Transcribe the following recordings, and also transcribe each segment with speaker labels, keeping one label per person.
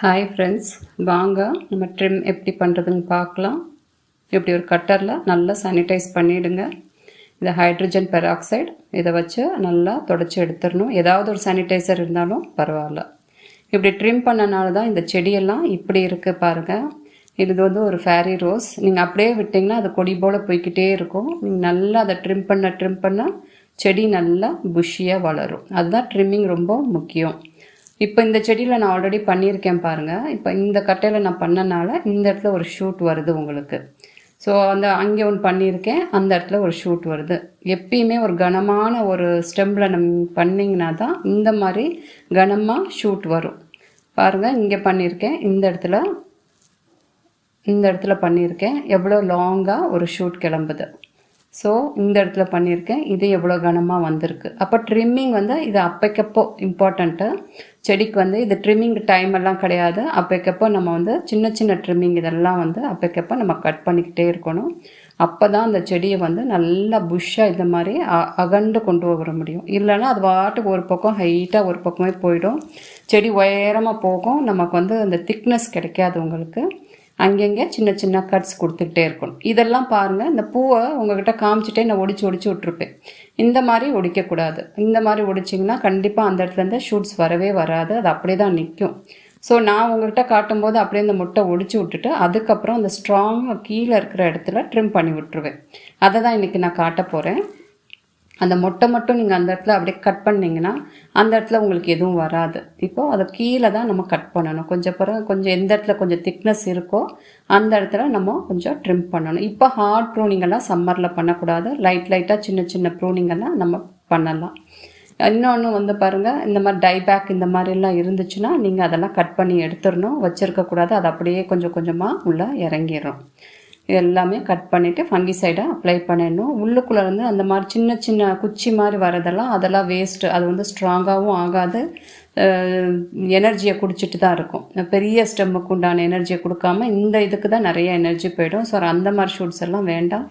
Speaker 1: Hi friends வாங்க நம்ம trim எப்படி பண்ணுறதுன்னு பார்க்கலாம். இப்படி ஒரு கட்டரில் நல்லா சானிடைஸ் பண்ணிவிடுங்க இந்த ஹைட்ரஜன் பெராக்சைடு இதை வச்சு நல்லா தொடச்சி எடுத்துடணும். ஏதாவது ஒரு சானிடைசர் இருந்தாலும் பரவாயில்ல. இப்படி ட்ரிம் பண்ணனால தான் இந்த செடியெல்லாம் இப்படி இருக்குது பாருங்கள் இது வந்து ஒரு ஃபேரி ரோஸ் நீங்கள் அப்படியே விட்டிங்கன்னா அது கொடி போல் போய்கிட்டே இருக்கும். நீங்கள் நல்லா அதை ட்ரிம் பண்ண ட்ரிம் பண்ண செடி நல்லா புஷியாக வளரும். அதுதான் ட்ரிம்மிங் ரொம்ப முக்கியம். இப்போ இந்த செடியில் நான் ஆல்ரெடி பண்ணியிருக்கேன் பாருங்கள் இப்போ இந்த கட்டையில் நான் பண்ணனால இந்த இடத்துல ஒரு ஷூட் வருது உங்களுக்கு. ஸோ அந்த அங்கே ஒன்று பண்ணியிருக்கேன். அந்த இடத்துல ஒரு ஷூட் வருது. எப்பயுமே ஒரு கனமான ஒரு ஸ்டெம்பில் நம் பண்ணிங்கன்னா தான் இந்த மாதிரி கனமாக ஷூட் வரும். பாருங்கள் இங்கே பண்ணியிருக்கேன். இந்த இடத்துல இந்த இடத்துல பண்ணியிருக்கேன். எவ்வளோ லாங்காக ஒரு ஷூட் கிளம்புது. ஸோ இந்த இடத்துல பண்ணியிருக்கேன். இது எவ்வளோ கனமாக வந்திருக்கு. அப்போ ட்ரிம்மிங் வந்து இது அப்பைக்கப்போ இம்பார்ட்டண்ட்டு செடிக்கு வந்து இது ட்ரிம்மிங் டைம் எல்லாம் கிடையாது. அப்பைக்கப்போ நம்ம வந்து சின்ன சின்ன ட்ரிம்மிங் இதெல்லாம் வந்து அப்பைக்கப்போ நம்ம கட் பண்ணிக்கிட்டே இருக்கணும். அப்போ தான் அந்த செடியை வந்து நல்லா புஷ்ஷாக இந்த மாதிரி அ அகண்டு கொண்டு வர முடியும். இல்லைன்னா அது வாட்டுக்கு ஒரு பக்கம் ஹைட்டாக ஒரு பக்கமே போயிடும். செடி உயரமாக போகும். நமக்கு வந்து அந்த திக்னஸ் கிடைக்காது உங்களுக்கு. அங்கங்கே சின்ன சின்ன கட்ஸ் கொடுத்துக்கிட்டே இருக்கணும். இதெல்லாம் பாருங்கள் இந்த பூவை உங்ககிட்ட காமிச்சிட்டே நான் ஒடிச்சு ஒடிச்சு விட்ருப்பேன் இந்த மாதிரி ஒடிக்கக்கூடாது. இந்த மாதிரி ஒடிச்சிங்கன்னா கண்டிப்பாக அந்த இடத்துலேருந்து ஷூட்ஸ் வரவே வராது. அது அப்படியே தான் நிற்கும் ஸோ நான் உங்கள்கிட்ட காட்டும்போது அப்படியே இந்த முட்டை ஒடிச்சு விட்டுட்டு அதுக்கப்புறம் அந்த ஸ்ட்ராங்காக கீழே இருக்கிற இடத்துல ட்ரிம் பண்ணி விட்டுருவேன். அதை தான் இன்றைக்கி நான் காட்ட போகிறேன் அந்த மொட்டை மட்டும் நீங்கள் அந்த இடத்துல அப்படியே கட் பண்ணிங்கன்னா அந்த இடத்துல உங்களுக்கு எதுவும் வராது. இப்போது அதை கீழே தான் நம்ம கட் பண்ணணும். கொஞ்சம் பிறகு கொஞ்சம் எந்த இடத்துல கொஞ்சம் திக்னஸ் இருக்கோ அந்த இடத்துல நம்ம கொஞ்சம் ட்ரிம் பண்ணணும். இப்போ ஹார்ட் ப்ரூனிங்கெல்லாம் சம்மரில் பண்ணக்கூடாது. லைட் லைட்டாக சின்ன சின்ன ப்ரூனிங்கெல்லாம் நம்ம பண்ணலாம். இன்னொன்று வந்து பாருங்கள் இந்த மாதிரி டைபேக் இந்த மாதிரிலாம் இருந்துச்சுன்னா நீங்கள் அதெல்லாம் கட் பண்ணி எடுத்துடணும். வச்சுருக்கக்கூடாது. அது அப்படியே கொஞ்சம் கொஞ்சமாக உள்ளே இறங்கிடும் இது எல்லாமே கட் பண்ணிவிட்டு ஃபங்கிசைடை அப்ளை பண்ணிடணும் உள்ளுக்குள்ளே வந்து அந்த மாதிரி சின்ன சின்ன குச்சி மாதிரி வரதெல்லாம் அதெல்லாம் வேஸ்ட்டு அது வந்து ஸ்ட்ராங்காகவும் ஆகாது. எனர்ஜியை குடிச்சிட்டு தான் இருக்கும். பெரிய ஸ்டெம்முக்கு உண்டான எனர்ஜியை கொடுக்காம இந்த இதுக்கு தான் நிறைய எனர்ஜி போயிடும். ஸோ அந்த மாதிரி ஷூட்ஸ் எல்லாம் வேண்டாம்.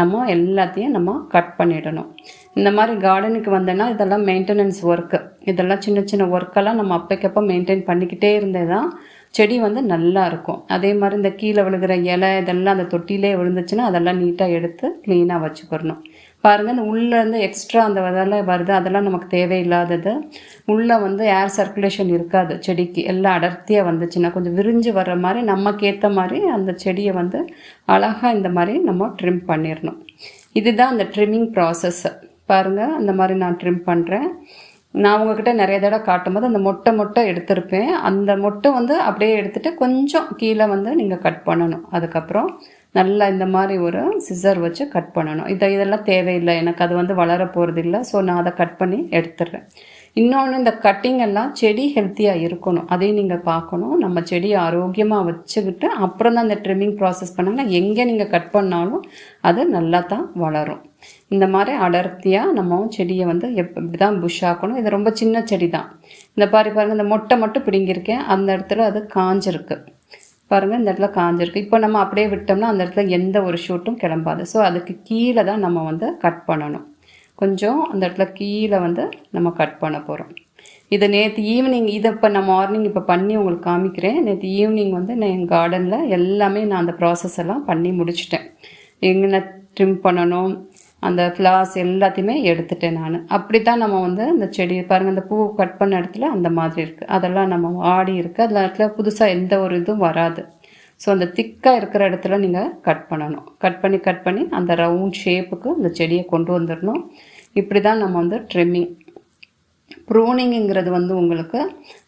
Speaker 1: நம்ம எல்லாத்தையும் நம்ம கட் பண்ணிடணும். இந்த மாதிரி கார்டனுக்கு வந்தேன்னா இதெல்லாம் மெயின்டெனன்ஸ் ஒர்க்கு இதெல்லாம் சின்ன சின்ன ஒர்க்கெல்லாம் நம்ம அப்பைக்கப்போ மெயின்டைன் பண்ணிக்கிட்டே இருந்தே தான் செடி வந்து நல்லா இருக்கும். அதே மாதிரி இந்த கீழே விழுகிற இலை இதெல்லாம் அந்த தொட்டிலே விழுந்துச்சுன்னா அதெல்லாம் நீட்டாக எடுத்து க்ளீனாக வச்சுக்கிறணும் பாருங்கள் இந்த உள்ளேருந்து எக்ஸ்ட்ரா அந்த இதெல்லாம் வருது அதெல்லாம் நமக்கு தேவையில்லாதது. உள்ளே வந்து ஏர் சர்க்குலேஷன் இருக்காது செடிக்கு. எல்லாம் அடர்த்தியாக வந்துச்சுன்னா கொஞ்சம் விரிஞ்சு வர்ற மாதிரி நமக்கு ஏற்ற மாதிரி அந்த செடியை வந்து அழகாக இந்த மாதிரி நம்ம ட்ரிம் பண்ணிடணும். இதுதான் அந்த ட்ரிம்மிங் ப்ராசஸ்ஸு பாருங்கள் அந்த மாதிரி நான் ட்ரிம் பண்ணுறேன் நான் உங்ககிட்ட நிறைய தடவை காட்டும்போது அந்த மொட்டை மொட்டை எடுத்திருப்பேன். அந்த மொட்டை வந்து அப்படியே எடுத்துகிட்டு கொஞ்சம் கீழே வந்து நீங்கள் கட் பண்ணணும். அதுக்கப்புறம் நல்லா இந்த மாதிரி ஒரு சிசர் வச்சு கட் பண்ணணும். இதை இதெல்லாம் தேவையில்லை. எனக்கு அது வந்து வளர போகிறது இல்லை ஸோ நான் அதை கட் பண்ணி எடுத்துடுறேன். இன்னொன்று இந்த கட்டிங் எல்லாம் செடி ஹெல்த்தியாக இருக்கணும். அதையும் நீங்கள் பார்க்கணும். நம்ம செடியை ஆரோக்கியமாக வச்சுக்கிட்டு அப்புறம் தான் அந்த ட்ரிம்மிங் ப்ராசஸ் பண்ணாங்கன்னா எங்கே நீங்கள் கட் பண்ணாலும் அது நல்லா தான் வளரும். இந்த மாதிரி அடர்த்தியாக நம்ம செடியை வந்து எப் இப்படி தான் புஷ் ஆக்கணும். இது ரொம்ப சின்ன செடி தான் இந்த பாரு பாருங்கள் இந்த மொட்டை மட்டும் பிடுங்கியிருக்கேன். அந்த இடத்துல அது காஞ்சிருக்கு. பாருங்கள் இந்த இடத்துல காஞ்சிருக்கு. இப்போ நம்ம அப்படியே விட்டோம்னா அந்த இடத்துல எந்த ஒரு ஷூட்டும் கிளம்பாது. ஸோ அதுக்கு கீழே தான் நம்ம வந்து கட் பண்ணணும். கொஞ்சம் அந்த இடத்துல கீழே வந்து நம்ம கட் பண்ண போகிறோம் இதை நேற்று ஈவினிங் இதை இப்போ நான் மார்னிங் இப்போ பண்ணி உங்களுக்கு காமிக்கிறேன். நேற்று ஈவினிங் வந்து நான் என் கார்டனில் எல்லாமே நான் அந்த ப்ராசஸ் எல்லாம் பண்ணி முடிச்சிட்டேன். எங்கே ட்ரிம் பண்ணணும் அந்த ஃப்ளார்ஸ் எல்லாத்தையுமே எடுத்துட்டேன் நான். அப்படி தான் நம்ம வந்து இந்த செடி பாருங்கள் அந்த பூ கட் பண்ண இடத்துல அந்த மாதிரி இருக்குது அதெல்லாம் நம்ம ஆடி இருக்குது அதில் இடத்துல புதுசாக எந்த ஒரு இதுவும் வராது. ஸோ அந்த திக்காக இருக்கிற இடத்துல நீங்கள் கட் பண்ணணும். கட் பண்ணி கட் பண்ணி அந்த ரவுண்ட் ஷேப்புக்கு அந்த செடியை கொண்டு வந்துடணும். இப்படி தான் நம்ம வந்து ட்ரிம்மிங் ப்ரூனிங்கிறது வந்து உங்களுக்கு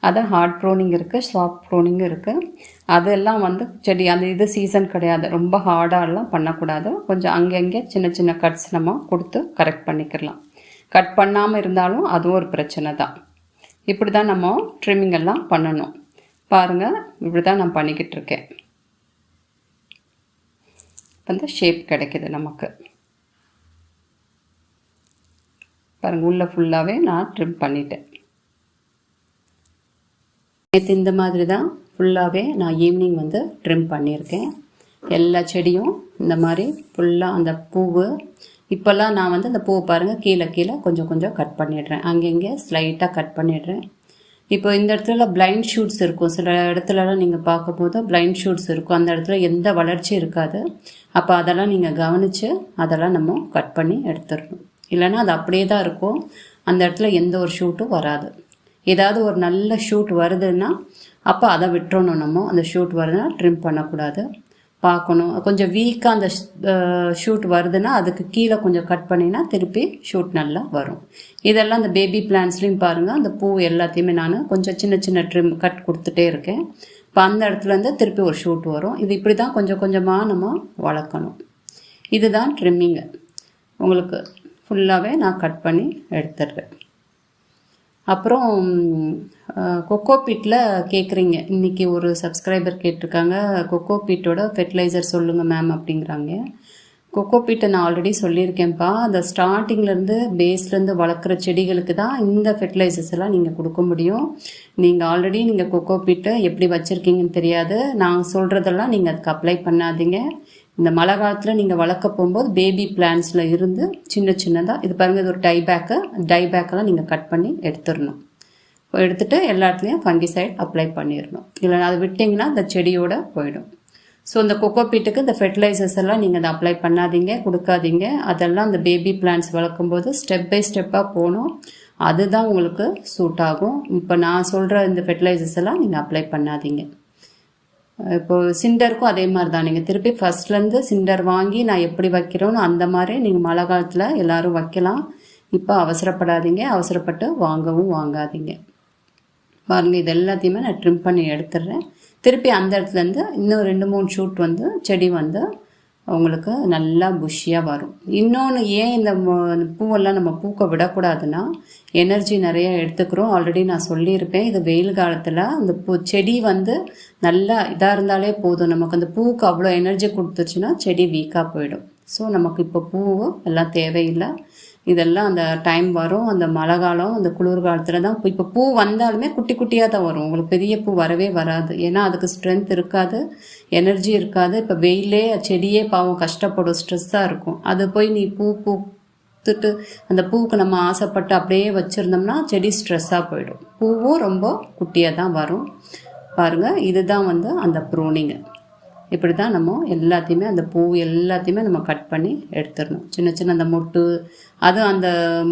Speaker 1: அதை ஹார்ட் ப்ரூனிங் இருக்குது சாஃப்ட் ப்ரூனிங் இருக்குது அதெல்லாம் வந்து செடி அந்த இது சீசன் கிடையாது. ரொம்ப ஹார்டாகலாம் பண்ணக்கூடாது. கொஞ்சம் அங்கங்கே சின்ன சின்ன கட்ஸ் நம்ம கொடுத்து கரெக்ட் பண்ணிக்கலாம் கட் பண்ணாமல் இருந்தாலும் அதுவும் ஒரு பிரச்சனை தான். இப்படி தான் நம்ம ட்ரிம்மிங் எல்லாம் பண்ணணும். பாருங்கள் இப்படி தான் நான் பண்ணிக்கிட்டு இருக்கேன். வந்து ஷேப் கிடைக்கிது நமக்கு. பாருங்கள் உள்ளே ஃபுல்லாகவே நான் ட்ரிம் பண்ணிட்டேன். நேற்று இந்த மாதிரி தான் ஃபுல்லாகவே நான் ஈவினிங் வந்து ட்ரிம் பண்ணியிருக்கேன். எல்லா செடியும் இந்த மாதிரி ஃபுல்லாக அந்த பூவு இப்போல்லாம் நான் வந்து அந்த பூவை பாருங்கள் கீழே கீழே கொஞ்சம் கொஞ்சம் கட் பண்ணிடுறேன். அங்கங்கே ஸ்லைட்டாக கட் பண்ணிடுறேன். இப்போ இந்த இடத்துல பிளைண்ட் ஷூட்ஸ் இருக்கும். சில இடத்துலலாம் நீங்கள் பார்க்கும்போது பிளைண்ட் ஷூட்ஸ் இருக்கும். அந்த இடத்துல எந்த வளர்ச்சியும் இருக்காது. அப்போ அதெல்லாம் நீங்கள் கவனித்து அதெல்லாம் நம்ம கட் பண்ணி எடுத்துடணும். இல்லைன்னா அது அப்படியே தான் இருக்கும். அந்த இடத்துல எந்த ஒரு ஷூட்டும் வராது. ஏதாவது ஒரு நல்ல ஷூட் வருதுன்னா அப்போ அதை விட்டுறணும் நம்ம. அந்த ஷூட் வருதுன்னா ட்ரிம் பண்ணக்கூடாது. பார்க்கணும். கொஞ்சம் வீக்காக அந்த ஷூட் வருதுன்னா அதுக்கு கீழே கொஞ்சம் கட் பண்ணினா திருப்பி ஷூட் நல்லா வரும். இதெல்லாம் அந்த பேபி பிளான்ஸ்லேயும் பாருங்கள் அந்த பூ எல்லாத்தையுமே நான் கொஞ்சம் சின்ன சின்ன ட்ரிம் கட் கொடுத்துட்டே இருக்கேன். இப்போ அந்த இடத்துலேருந்து திருப்பி ஒரு ஷூட் வரும். இது இப்படி தான் கொஞ்சம் கொஞ்சமாக நம்ம வளர்க்கணும். இதுதான் ட்ரிம்மிங்கு உங்களுக்கு ஃபுல்லாகவே நான் கட் பண்ணி எடுத்துடுறேன். அப்புறம் கொக்கோ பீட்டில் கேட்குறீங்க இன்றைக்கி ஒரு சப்ஸ்கிரைபர் கேட்டிருக்காங்க. கொக்கோ பீட்டோட ஃபெர்டிலைசர் சொல்லுங்கள் மேம் அப்படிங்கிறாங்க. கொக்கோ பீட்டை நான் ஆல்ரெடி சொல்லியிருக்கேன்ப்பா. அந்த ஸ்டார்டிங்லேருந்து பேஸ்லேருந்து வளர்க்குற செடிகளுக்கு தான் இந்த ஃபெர்டிலைசர்ஸ் எல்லாம் நீங்கள் கொடுக்க முடியும். நீங்கள் ஆல்ரெடி நீங்கள் கொக்கோ பீட்டை எப்படி வச்சுருக்கீங்கன்னு தெரியாது. நான் சொல்கிறதெல்லாம் நீங்கள் அதுக்கு அப்ளை பண்ணாதீங்க. இந்த மழை காலத்தில் நீங்கள் வளர்க்க போகும்போது பேபி பிளான்ஸில் இருந்து சின்ன சின்னதாக இது பாருங்கள் இது ஒரு டை டைபேக்கெல்லாம் டை பேக்கெல்லாம் நீங்கள் கட் பண்ணி எடுத்துடணும். எடுத்துகிட்டு எல்லா இடத்துலையும் ஃபங்கிசைட் அப்ளை பண்ணிடணும். இல்லை அதை விட்டிங்கன்னா அந்த செடியோட போயிடும். ஸோ இந்த கொக்கோ பீட்டுக்கு இந்த ஃபெர்டிலைசர்ஸ் எல்லாம் நீங்கள் அதை அப்ளை பண்ணாதீங்க கொடுக்காதீங்க. அதெல்லாம் அந்த பேபி பிளான்ஸ் வளர்க்கும்போது ஸ்டெப் பை ஸ்டெப்பாக போகணும். அதுதான் உங்களுக்கு சூட் ஆகும். இப்போ நான் சொல்கிற இந்த ஃபெர்டிலைசர்ஸ் எல்லாம் நீங்கள் அப்ளை பண்ணாதீங்க. இப்போ சிண்டருக்கும் அதே மாதிரி தான் நீங்கள் திருப்பி ஃபர்ஸ்ட்லேருந்து சிண்டர் வாங்கி நான் எப்படி வைக்கிறோன்னு அந்த மாதிரி நீங்கள் மழை காலத்தில் எல்லோரும் வைக்கலாம். இப்போ அவசரப்படாதீங்க. அவசரப்பட்டு வாங்கவும் வாங்காதீங்க. பாருங்கள் இது எல்லாத்தையுமே நான் ட்ரிம் பண்ணி எடுத்துடுறேன். திருப்பி அந்த இடத்துலேருந்து இன்னும் ரெண்டு மூணு ஷூட் வந்து செடி வந்து உங்களுக்கு நல்லா புஷ்ஷியாக வரும். இன்னொன்று ஏன் இந்த பூவெல்லாம் நம்ம பூக்க விடக்கூடாதுன்னா எனர்ஜி நிறைய எடுத்துக்கிறோம். ஆல்ரெடி நான் சொல்லியிருப்பேன் இது வெயில் காலத்தில் அந்த பூ செடி வந்து நல்லா இதாக இருந்தாலே போதும். நமக்கு அந்த பூவுக்கு அவ்வளோ எனர்ஜி கொடுத்துருச்சுன்னா செடி வீக்காக போயிடும். ஸோ நமக்கு இப்போ பூவு எல்லாம் தேவையில்லை. இதெல்லாம் அந்த டைம் வரும். அந்த மழை காலம் அந்த குளிர் காலத்தில் தான் இப்போ பூ வந்தாலுமே குட்டி குட்டியாக தான் வரும். உங்களுக்கு பெரிய பூ வரவே வராது. ஏன்னா அதுக்கு ஸ்ட்ரென்த் இருக்காது எனர்ஜி இருக்காது. இப்போ வெயிலே செடியே பாவம் கஷ்டப்படும் ஸ்ட்ரெஸ்ஸாக இருக்கும். அது போய் நீ பூ பூத்துட்டு அந்த பூவுக்கு நம்ம ஆசைப்பட்டு அப்படியே வச்சுருந்தோம்னா செடி ஸ்ட்ரெஸ்ஸாக போயிடும். பூவும் ரொம்ப குட்டியாக தான் வரும். பாருங்கள் இதுதான் வந்து அந்த ப்ரூனிங்கு இப்படி தான் நம்ம எல்லாத்தையுமே அந்த பூ எல்லாத்தையுமே நம்ம கட் பண்ணி எடுத்துடணும். சின்ன சின்ன அந்த மொட்டு அதுவும் அந்த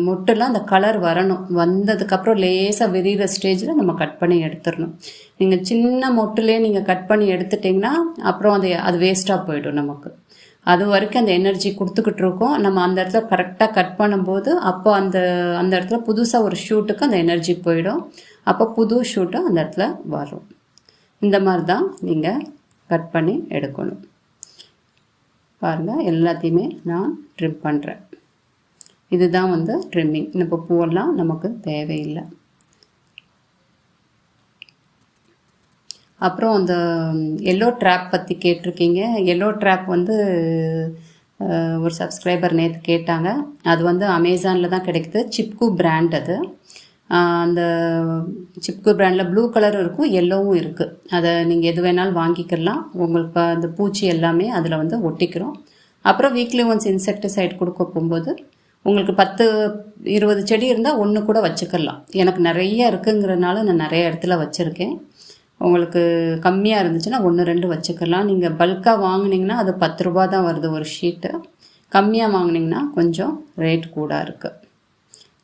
Speaker 1: மொட்டுலாம் அந்த கலர் வரணும். வந்ததுக்கப்புறம் லேசாக விரிகிற ஸ்டேஜில் நம்ம கட் பண்ணி எடுத்துடணும். நீங்கள் சின்ன மொட்டுலேயே நீங்கள் கட் பண்ணி எடுத்துட்டிங்கன்னா அப்புறம் அது அது வேஸ்ட்டாக போயிடும் நமக்கு. அது வரைக்கும் அந்த எனர்ஜி கொடுத்துக்கிட்டு இருக்கோம். நம்ம அந்த இடத்துல கரெக்டாக கட் பண்ணும்போது அப்போ அந்த அந்த இடத்துல புதுசாக ஒரு ஷூட்டுக்கு அந்த எனர்ஜி போயிடும். அப்போ புது ஷூட்டும் அந்த இடத்துல வரும். இந்த மாதிரி தான் நீங்கள் கட் பண்ணி எடுக்கணும். பாருங்கள் எல்லாத்தையுமே நான் ட்ரிம் பண்ணுறேன் இதுதான் வந்து ட்ரிம்மிங் இப்போ பூவெல்லாம் நமக்கு தேவையில்லை. அப்புறம் அந்த எல்லோ ட்ராப் பற்றி கேட்டிருக்கீங்க. எல்லோ ட்ராப் வந்து ஒரு சப்ஸ்கிரைபர் நேற்று கேட்டாங்க. அது வந்து அமேசானில் தான் கிடைக்குது. சிப்கு பிராண்ட் அது. அந்த சிப்கு பிராண்டில் ப்ளூ கலர் இருக்கும் எல்லோவும் இருக்குது அதை நீங்கள் எது வேணாலும் வாங்கிக்கலாம். உங்களுக்கு அந்த பூச்சி எல்லாமே அதில் வந்து ஒட்டிக்கிறோம். அப்புறம் வீக்லி ஒன்ஸ் இன்செக்டிசைட் கொடுக்க போகும்போது உங்களுக்கு பத்து இருபது செடி இருந்தால் ஒன்று கூட வச்சுக்கலாம். எனக்கு நிறைய இருக்குங்கிறனால நான் நிறைய இடத்துல வச்சுருக்கேன். உங்களுக்கு கம்மியாக இருந்துச்சுன்னா ஒன்று ரெண்டு வச்சுக்கலாம். நீங்கள் பல்காக வாங்கினீங்கன்னா அது பத்து ரூபா தான் வருது ஒரு ஷீட்டு கம்மியாக வாங்கினீங்கன்னா கொஞ்சம் ரேட் கூட இருக்குது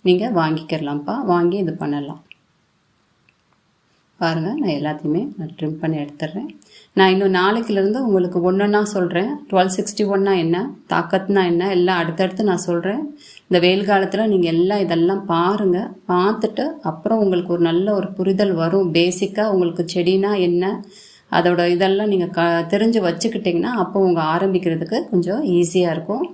Speaker 1: நீங்கள் வாங்கிக்கிறலாம்ப்பா. வாங்கி இது பண்ணலாம். பாருங்கள் நான் எல்லாத்தையுமே நான் ட்ரிம் பண்ணி எடுத்துடுறேன் நான் இன்னும் நாளைக்குலேருந்து உங்களுக்கு ஒன்றுன்னா சொல்கிறேன் டுவெல் சிக்ஸ்டி ஒன்னா என்ன? தாக்கத்னா என்ன? எல்லாம் அடுத்தடுத்து நான் சொல்கிறேன் இந்த வெயில் காலத்தில் நீங்கள் எல்லாம் இதெல்லாம் பாருங்கள் பார்த்துட்டு அப்புறம் உங்களுக்கு ஒரு நல்ல ஒரு புரிதல் வரும். பேசிக்காக உங்களுக்கு செடினா என்ன? அதோட இதெல்லாம் நீங்கள் க தெரிஞ்சு வச்சுக்கிட்டிங்கன்னா அப்போ உங்கள் ஆரம்பிக்கிறதுக்கு கொஞ்சம் ஈஸியாக இருக்கும்.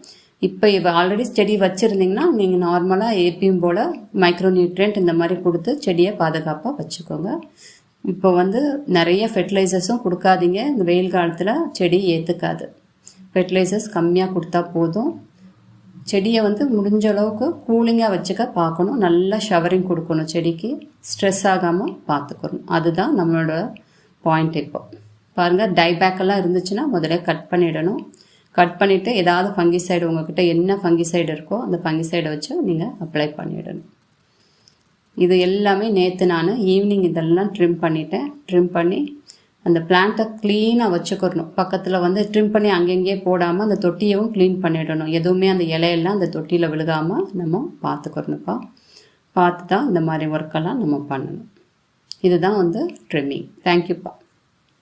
Speaker 1: இப்போ இப்போ ஆல்ரெடி செடி வச்சுருந்தீங்கன்னா நீங்கள் நார்மலாக ஏபியும் போல் மைக்ரோ நியூட்ரியன்ட் இந்த மாதிரி கொடுத்து செடியை பாதுகாப்பாக வச்சுக்கோங்க. இப்போ வந்து நிறைய ஃபெர்டிலைசர்ஸும் கொடுக்காதீங்க. இந்த வெயில் காலத்தில் செடி ஏற்றுக்காது ஃபெர்டிலைசர்ஸ் கம்மியாக கொடுத்தா போதும். செடியை வந்து முடிஞ்ச அளவுக்கு கூலிங்காக வச்சுக்க பார்க்கணும். நல்லா ஷவரிங் கொடுக்கணும் செடிக்கு. ஸ்ட்ரெஸ் ஆகாமல் பார்த்துக்கணும். அதுதான் நம்மளோட பாயிண்ட் இப்போ. பாருங்கள் டைபேக்கெல்லாம் இருந்துச்சுன்னா முதல்ல கட் பண்ணிடணும். கட் பண்ணிவிட்டு ஏதாவது ஃபங்கிசைடு உங்கள்கிட்ட என்ன ஃபங்கிசைடு இருக்கோ அந்த ஃபங்கிசைடை வச்சு நீங்கள் அப்ளை பண்ணிவிடணும் இது எல்லாமே நேற்று நான் ஈவினிங் இதெல்லாம் ட்ரிம் பண்ணிட்டேன். ட்ரிம் பண்ணி அந்த பிளான்ட்டை க்ளீனாக வச்சுக்கிறணும். பக்கத்தில் வந்து ட்ரிம் பண்ணி அங்கங்கேயே போடாமல் அந்த தொட்டியவும் க்ளீன் பண்ணிடணும். எதுவுமே அந்த இலையெல்லாம் அந்த தொட்டியில் விழுகாமல் நம்ம பார்த்துக்கிறணுப்பா பார்த்து தான் இந்த மாதிரி ஒர்க்கெல்லாம் நம்ம பண்ணணும். இதுதான் வந்து ட்ரிம்மிங் தேங்க்யூப்பா